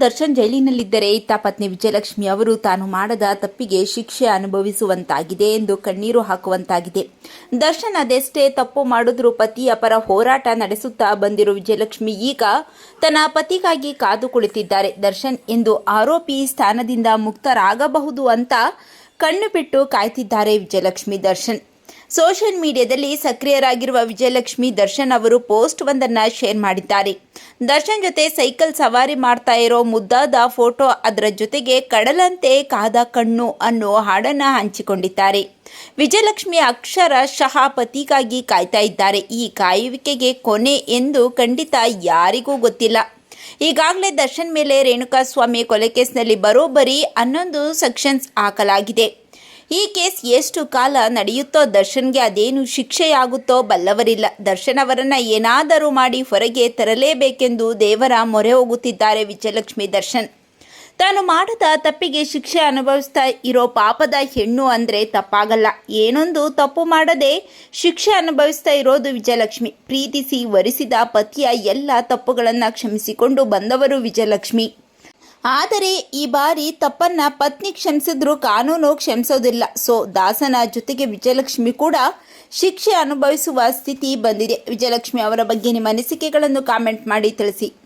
ದರ್ಶನ್ ಜೈಲಿನಲ್ಲಿದ್ದರೆ ಇತ್ತ ಪತ್ನಿ ವಿಜಯಲಕ್ಷ್ಮಿ ಅವರು ತಾನು ಮಾಡದ ತಪ್ಪಿಗೆ ಶಿಕ್ಷೆ ಅನುಭವಿಸುವಂತಾಗಿದೆ ಎಂದು ಕಣ್ಣೀರು ಹಾಕುವಂತಾಗಿದೆ. ದರ್ಶನ್ ಅದೆಷ್ಟೇ ತಪ್ಪು ಮಾಡಿದ್ರೂ ಪತಿಯ ಪರ ಹೋರಾಟ ನಡೆಸುತ್ತಾ ಬಂದಿರುವ ವಿಜಯಲಕ್ಷ್ಮಿ ಈಗ ತನ್ನ ಪತಿಗಾಗಿ ಕಾದು ಕುಳಿತಿದ್ದಾರೆ. ದರ್ಶನ್ ಎಂದು ಆರೋಪಿ ಸ್ಥಾನದಿಂದ ಮುಕ್ತರಾಗಬಹುದು ಅಂತ ಕಣ್ಣು ಬಿಟ್ಟು ಕಾಯ್ತಿದ್ದಾರೆ ವಿಜಯಲಕ್ಷ್ಮಿ ದರ್ಶನ್. ಸೋಷಿಯಲ್ ಮೀಡಿಯಾದಲ್ಲಿ ಸಕ್ರಿಯರಾಗಿರುವ ವಿಜಯಲಕ್ಷ್ಮಿ ದರ್ಶನ್ ಅವರು ಪೋಸ್ಟ್ ಒಂದನ್ನ ಶೇರ್ ಮಾಡಿದ್ದಾರೆ. ದರ್ಶನ್ ಜೊತೆ ಸೈಕಲ್ ಸವಾರಿ ಮಾಡ್ತಾ ಇರೋ ಮುದ್ದಾದ ಫೋಟೋ ಅದರ ಜೊತೆಗೆ ಕಡಲಂತೆ ಕಾದ ಕಣ್ಣು ಅನ್ನೋ ಹಾಡನ್ನ ಹಂಚಿಕೊಂಡಿದ್ದಾರೆ. ವಿಜಯಲಕ್ಷ್ಮಿ ಅಕ್ಷರ ಶಹ ಪತಿಗಾಗಿ ಕಾಯ್ತಾ ಇದ್ದಾರೆ. ಈ ಕಾಯುವಿಕೆಗೆ ಕೊನೆ ಎಂದು ಖಂಡಿತ ಯಾರಿಗೂ ಗೊತ್ತಿಲ್ಲ. ಈಗಾಗಲೇ ದರ್ಶನ್ ಮೇಲೆ ರೇಣುಕಾಸ್ವಾಮಿ ಕೊಲೆ ಕೇಸ್ನಲ್ಲಿ ಬರೋಬ್ಬರಿ ಹನ್ನೊಂದು ಸೆಕ್ಷನ್ಸ್ ಹಾಕಲಾಗಿದೆ. ಈ ಕೇಸ್ ಎಷ್ಟು ಕಾಲ ನಡೆಯುತ್ತೋ ದರ್ಶನ್ಗೆ ಅದೇನು ಶಿಕ್ಷೆಯಾಗುತ್ತೋ ಬಲ್ಲವರಿಲ್ಲ. ದರ್ಶನ್ ಅವರನ್ನ ಏನಾದರೂ ಮಾಡಿ ಹೊರಗೆ ತರಲೇಬೇಕೆಂದು ದೇವರ ಮೊರೆ ಹೋಗುತ್ತಿದ್ದಾರೆ ವಿಜಯಲಕ್ಷ್ಮಿ ದರ್ಶನ್. ತಾನು ಮಾಡದ ತಪ್ಪಿಗೆ ಶಿಕ್ಷೆ ಅನುಭವಿಸ್ತಾ ಇರೋ ಪಾಪದ ಹೆಣ್ಣು ಅಂದರೆ ತಪ್ಪಾಗಲ್ಲ. ಏನೊಂದು ತಪ್ಪು ಮಾಡದೆ ಶಿಕ್ಷೆ ಅನುಭವಿಸ್ತಾ ಇರೋದು ವಿಜಯಲಕ್ಷ್ಮಿ. ಪ್ರೀತಿಸಿ ವರಿಸಿದ ಪತಿಯ ಎಲ್ಲ ತಪ್ಪುಗಳನ್ನು ಕ್ಷಮಿಸಿಕೊಂಡು ಬಂದವರು ವಿಜಯಲಕ್ಷ್ಮಿ. ಆದರೆ ಈ ಬಾರಿ ತಪ್ಪನ್ನ ಪತ್ನಿ ಕ್ಷಮಿಸಿದ್ರು ಕಾನೂನು ಕ್ಷಮಿಸೋದಿಲ್ಲ. ಸೊ, ದಾಸನ ಜೊತೆಗೆ ವಿಜಯಲಕ್ಷ್ಮಿ ಕೂಡ ಶಿಕ್ಷೆ ಅನುಭವಿಸುವ ಸ್ಥಿತಿ ಬಂದಿದೆ. ವಿಜಯಲಕ್ಷ್ಮಿ ಅವರ ಬಗ್ಗೆ ನಿಮ್ಮ ಅನಿಸಿಕೆಗಳನ್ನು ಕಾಮೆಂಟ್ ಮಾಡಿ ತಿಳಿಸಿ.